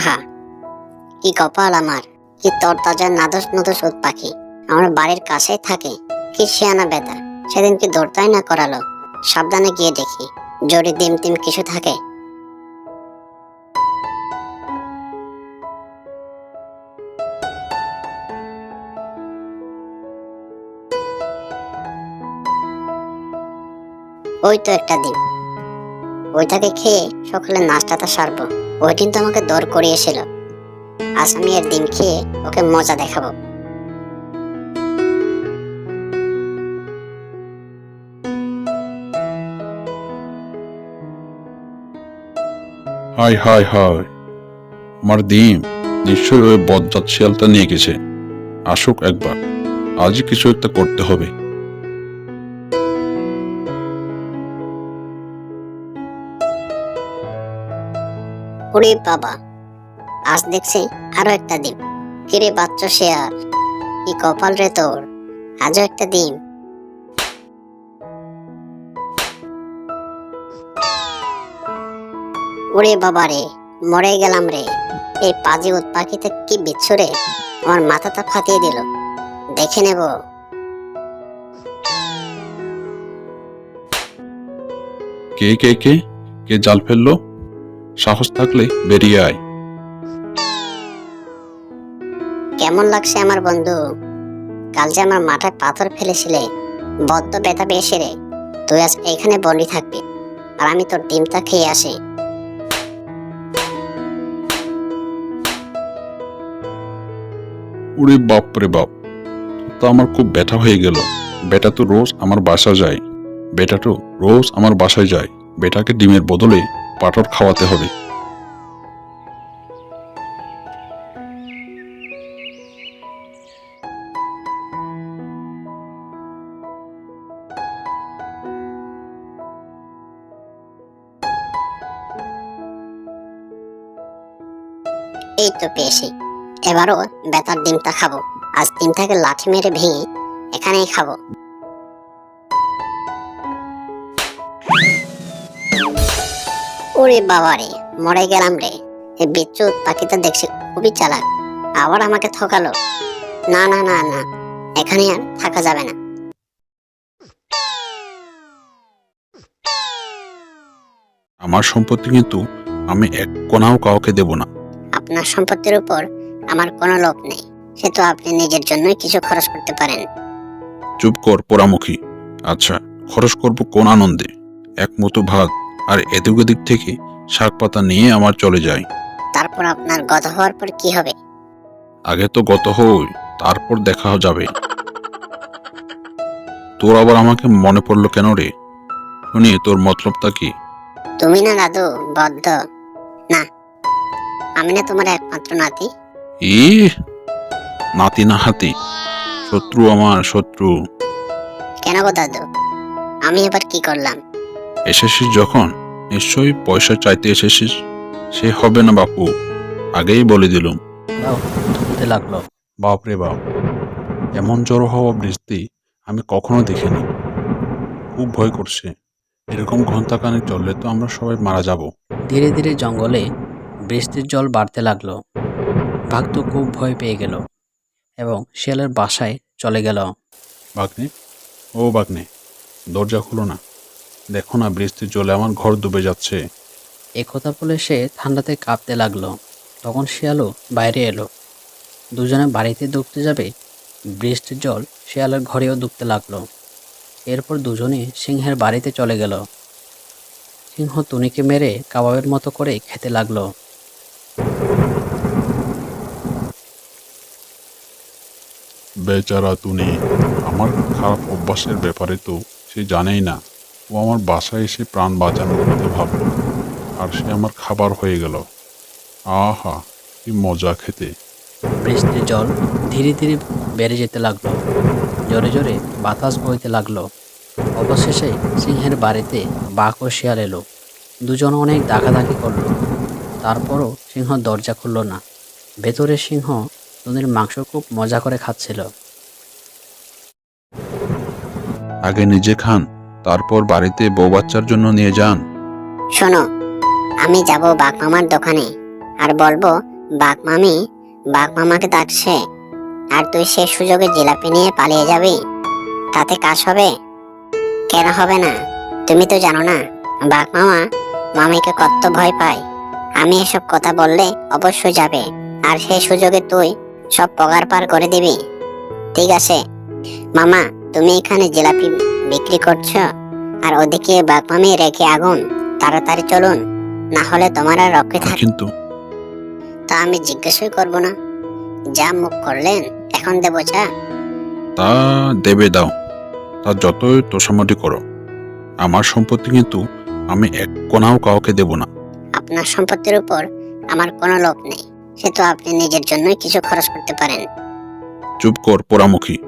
আহা, কি কপাল আমার, কি তরতাজা নাদস নদস উৎ পাখি। আমার বাড়ির কাছেই থাকে, কি শিয়ানা বেতা। সেদিন কি দৌড়তাই না করালো? সাবধানে গিয়ে দেখি জড়ি ডিম টিম কিছু থাকে। ওই তো একটা ডিম। ওইটাকে খেয়ে সকালে নাস্তাটা সারবো। ওই দিন তো আমাকে দর করিয়েছিল আজ আমি এর খেয়ে ওকে মজা দেখাবো। Hi hi hi. আমার ডিম নিশ্চয়ই ওই বজ্জাত শিয়ালটা নিয়ে গেছে। আসুক একবার। আজই কিছু একটা করতে হবে। ওরে বাবা। আজ দেখছি আরও একটা ডিম কিরে বাচ্চা শেয়াল, কি কপাল রে তোর? আজও একটা দিন। ওরে বাবা রে, মরে গেলাম রে। এই পাজি উৎপাখিতে কি বিচ্ছু রে? আমার মাথাটা ফাটিয়ে দিল। দেখে নেব। কে কে কে? কে জাল ফেলল? সাহস থাকলে বেরিয়ে আয়। কেমন লাগছে আমার বন্ধু? কাল যে আমার মাথায় পাথর ফেলেছিলে বদ্ধ ব্যথা পেয়েছে রে। তুই আজ এখানে বন্দি থাকবি আর আমি তোর ডিমটা খেয়ে আসি। ওরে বাপ রে বাপ তো আমার খুব ব্যথা হয়ে গেল। বেটা তো রোজ আমার বাসা যায়। বেটা তো রোজ আমার বাসায় যায়। বেটাকে ডিমের বদলে পাটর খাওয়াতে হবে। এই তো পেয়েছি। এবারও বেতার ডিমটা খাব। আজ ডিমটাকে লাঠি মেরে ভেঙে এখানেই খাব। ওরে বাবা রে মরে গেলাম রে। এই বিচ্ছু পাখিটা দেখছি খুবই চালাক। আবার আমাকে ঠকালো। না না না না এখানে আর থাকা যাবে না। আমার সম্পত্তি কিন্তু আমি এক কোনাও কাউকে দেব না। আপনার সম্পত্তির উপর আমার কোনো লোভ নেই। সে তো আপনি নিজের জন্যই কিছু খরচ করতে পারেন। চুপ কর পোড়ামুখী। আচ্ছা খরচ করব কোন আনন্দে? এক মতো ভাত। আর এদিক ওদিক থেকে শাক পাতা নিয়ে আমার চলে যায়। তারপর আপনার গত হওয়ার পর কি হবে? আগে তো গত হই তারপর দেখা যাবে। তোর আবার আমাকে মনে পড়ল কেন রে? শুনি তোর মতলবটা কি? তুমি না দাদু বদ্ধ। না আমি না তোমার একমাত্র নাতি। ই নাতি না হাতি। শত্রু আমার শত্রু। কেন গো দাদু? আমি এবার কি করলাম? এসেছিস যখন? নিশ্চয়ই পয়সা চাইতে এসেছিস। সে হবে না বাপু। আগেই বলে দিলুম। লাগল। বাপ রে বাপ এমন জড়ো হওয়া বৃষ্টি আমি কখনো দেখিনি। খুব ভয় করছে। এরকম ঘন্টাখানেক চললে তো আমরা সবাই মারা যাব। ধীরে ধীরে জঙ্গলে বৃষ্টির জল বাড়তে লাগল। বাঘ তো খুব ভয় পেয়ে গেল এবং শিয়ালের বাসায় চলে গেল। বাগনে ও বাগনে দরজা খুলো না। দেখো না বৃষ্টির জলে আমার ঘর ডুবে যাচ্ছে। এ কথা বলে সে ঠান্ডাতে কাঁপতে লাগল। তখন শিয়ালও বাইরে এলো। দুজনে বাড়িতে ডুবতে যাবে বৃষ্টির জল শিয়ালের ঘরেও ডুবতে লাগল। এরপর দুজনে সিংহের বাড়িতে চলে গেল। সিংহ টুনিকে মেরে কাবাবের মতো করে খেতে লাগল। বেচারা তুনি আমার খারাপ অভ্যাসের ব্যাপারে তো সে জানেই না। ও আমার বাসায় এসে প্রাণ বাঁচানোর কথা ভাবলো। আর সে আমার খাবার হয়ে গেল। আহা কি মজা খেতে। বৃষ্টির জল ধীরে ধীরে বেড়ে যেতে লাগল। জোরে জোরে বাতাস বইতে লাগল। অবশেষে সিংহের বাড়িতে বাঘ ও শিয়াল এলো। দুজন অনেক দাগাদাগি করল। তারপরও সিংহ দরজা খুললো না। ভেতরে সিংহ নদীর মাংস খুব মজা করে খাচ্ছিল। আগে নিজে খান তারপর বাড়িতে বউ বাচ্চার জন্য নিয়ে যান। শোনো, আমি যাব বাঘ মামার দোকানে, আর বলব বাঘ মামি বাঘ মামাকে ডাকছে, আর তুই সে সুযোগে জিলাপি নিয়ে পালিয়ে যাবি, তাতে কাজ হবে? কেন হবে না, তুমি তো জানো না বাঘ মামা মামিকে কত ভয় পায়, আমি এসব কথা বললে অবশ্যই যাবে, আর সেই সুযোগে তুই সব পগার পার করে দিবি। ঠিক আছে, মামা, তুমি এখানে জিলাপি বিক্রি করছ? আর ওদিকে বাঘ মামি রেখে আগুন তাড়াতাড়ি চলুন না হলে তোমার আর রক্ষে থাক কিন্তু তা আমি জিজ্ঞাসাই করব না। যা মুখ করলেন এখন দেবো চা। তা দেবে দাও। তা যতই তোষামটি করো। আমার সম্পত্তি কিন্তু আমি এক কোনাও কাউকে দেব না। আপনার সম্পত্তির উপর আমার কোনো লোভ নেই। সে তো আপনি নিজের জন্যই কিছু খরচ করতে পারেন। চুপ কর পোড়ামুখী।